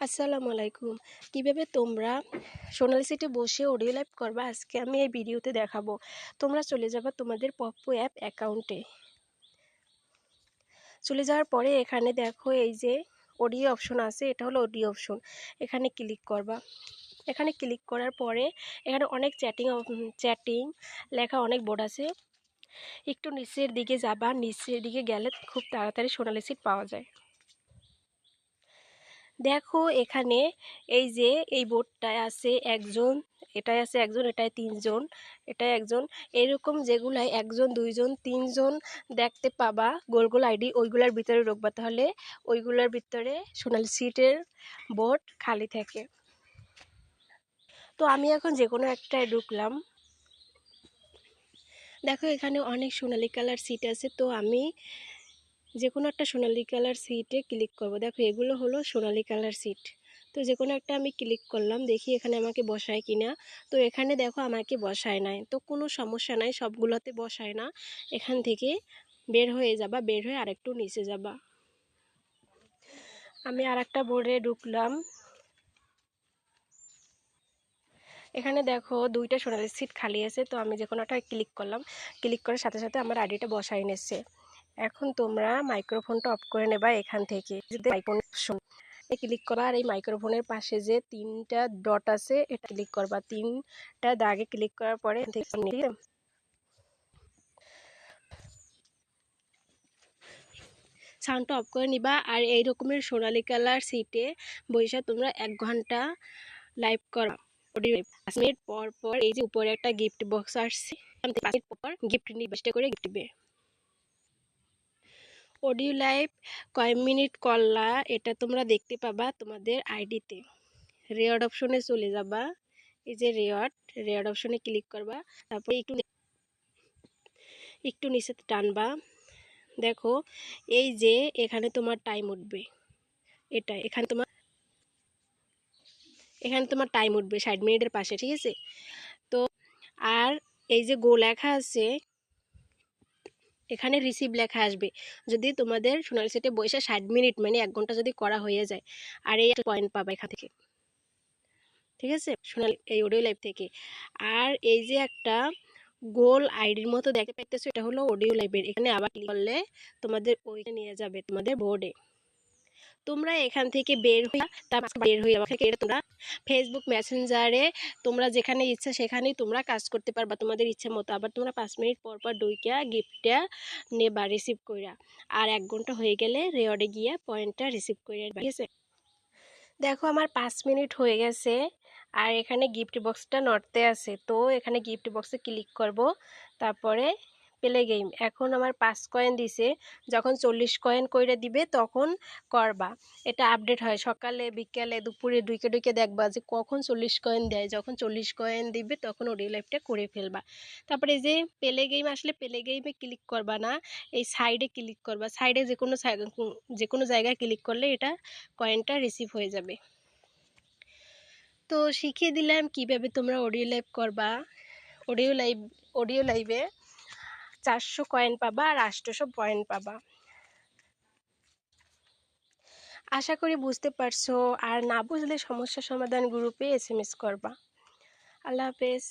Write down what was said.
আসসালামু আলাইকুম। কীভাবে তোমরা সোনালি সিটে বসে অডিও লাইভ করবা? আজকে আমি এই ভিডিওতে দেখাবো। তোমরা চলে যাবা তোমাদের পপ্পো অ্যাপ অ্যাকাউন্টে। চলে যাওয়ার পরে এখানে দেখো এই যে অডিও অপশন আছে, এটা হলো অডিও অপশন। এখানে ক্লিক করবা। এখানে ক্লিক করার পরে এখানে অনেক চ্যাটিং চ্যাটিং লেখা অনেক বোর্ড আছে। একটু নিচের দিকে যাবা, নিচের দিকে গেলে খুব তাড়াতাড়ি সোনালি সিট পাওয়া যায়। দেখো এখানে এই যে এই বোর্ডটায় আছে একজন এটাই আছে একজন, এটায় তিনজন এটাই একজন। এরকম যেগুলাই একজন, দুইজন, তিনজন দেখতে পাবা, গোল গোল আইডি, ওইগুলোর ভিতরে ঢুকবা। তাহলে ওইগুলোর ভিতরে সোনালি সিটের বোর্ড খালি থাকে। তো আমি এখন যে কোনো একটায় ঢুকলাম। দেখো এখানে অনেক সোনালি কালার সিট আছে। তো আমি যে কোনো একটা সোনালি কালার সিটে ক্লিক করব। দেখো, এগুলো হলো সোনালি কালার সিট তো যে কোনো একটা আমি ক্লিক করলাম, দেখি এখানে আমাকে বসায় কিনা। তো এখানে দেখো, আমাকে বসায় নাই। তো কোনো সমস্যা নাই, সবগুলোতে বসায় না। এখান থেকে বের হয়ে যাবা, বের হয়ে আরেকটু নিচে যাবা। আমি আর একটা বোর্ডে ঢুকলাম। এখানে দেখো, দুইটা সোনালি সিট খালি আছে। তো আমি যে কোনো একটা ক্লিক করলাম। ক্লিক করার সাথে সাথে আমার আইডিটা বসাই নিচ্ছে। এখন তোমরা মাইক্রোফোনটা অফ করে নেবা এখান থেকে। মাইক্রোফোন ক্লিক করা আর এই মাইক্রোফোনের পাশে যে তিনটা ডট আছে, এটা ক্লিক করবা। তিনটা দাগে ক্লিক করার পরে সাউন্ডটা অফ করে নিবা। আর এই রকমের সোনালি কালার সিটে বসে তোমরা এক ঘণ্টা লাইভ করা পাঁচ মিনিট পর পর এই যে উপরে একটা গিফট বক্স আসছে পর গিফট নিয়ে করে গিফট অডিও লাইভ কয় মিনিট করলা এটা তোমরা দেখতে পাবা তোমাদের আইডিতে রেওয়ার্ড অপশনে চলে যাবা। এই যে রেওয়ার্ড রেওয়ার্ড অপশনে ক্লিক করবা। তারপরে একটু একটু নিচে টানবা। দেখো, এই যে এখানে তোমার টাইম উঠবে। এটা, এখানে তোমার এখানে তোমার টাইম উঠবে ষাট মিনিটের পাশে, ঠিক আছে? তো, আর এই যে গো লেখা আছে এখানে রিসিভ লেখা আসবে। যদি তোমাদের সোনালি সেটে বসে ষাট মিনিট মানে এক ঘণ্টা যদি করা হয়ে যায়, আর এই একটা পয়েন্ট পাবে এখান থেকে। ঠিক আছে? সোনালি, এই অডিও লাইভ থেকে। আর এই যে একটা গোল আইডির মতো দেখতে পাইতেছো, এটা হলো অডিও লাইভের এখানে আবার ক্লিক করলে তোমাদের ওইটা নিয়ে যাবে তোমাদের বোর্ডে তোমরা এখান থেকে বের হইয়া তারপর বের হইয়া থেকে তোমরা ফেসবুক মেসেঞ্জারে তোমরা যেখানে ইচ্ছা সেখানেই তোমরা কাজ করতে পারবা, তোমাদের ইচ্ছে মতো। আবার তোমরা পাঁচ মিনিট পর পর ডুইকা গিফটটা নেবা রিসিভ কইরা। আর এক ঘণ্টা হয়ে গেলে রেওয়ার্ডে গিয়া পয়েন্টটা রিসিভ করে ঠিক আছে? দেখো আমার পাঁচ মিনিট হয়ে গেছে আর এখানে গিফট বক্সটা নড়তে আছে। তো এখানে গিফট বক্সে ক্লিক করব। তারপরে প্লে গেম এখন আমার পাঁচ কয়েন দিছে, যখন চল্লিশ কয়েন কইরে দিবে, তখন করবা। এটা আপডেট হয় সকালে, বিকালে, দুপুরে দুইকে ডুইকে দেখবা যে কখন চল্লিশ কয়েন দেয়। যখন চল্লিশ কয়েন দিবে, তখন ওডিও লাইফটা করে ফেলবা। তারপরে যে পেলে গেম আসলে পেলে গেমে ক্লিক করবা না, এই সাইডে ক্লিক করবা। সাইডে যে কোনো যে কোনো জায়গায় ক্লিক করলে এটা কয়েনটা রিসিভ হয়ে যাবে। তো শিখিয়ে দিলাম কীভাবে তোমরা অডিও লাইভ করবা। অডিও লাইভ অডিও লাইভে চারশো কয়েন পাবা আর আষ্টশো পয়েন্ট পাবা। আশা করি বুঝতে পারছ। আর না বুঝলে সমস্যা সমাধান গ্রুপে এস এম এস করবা। আল্লাহ হাফেজ।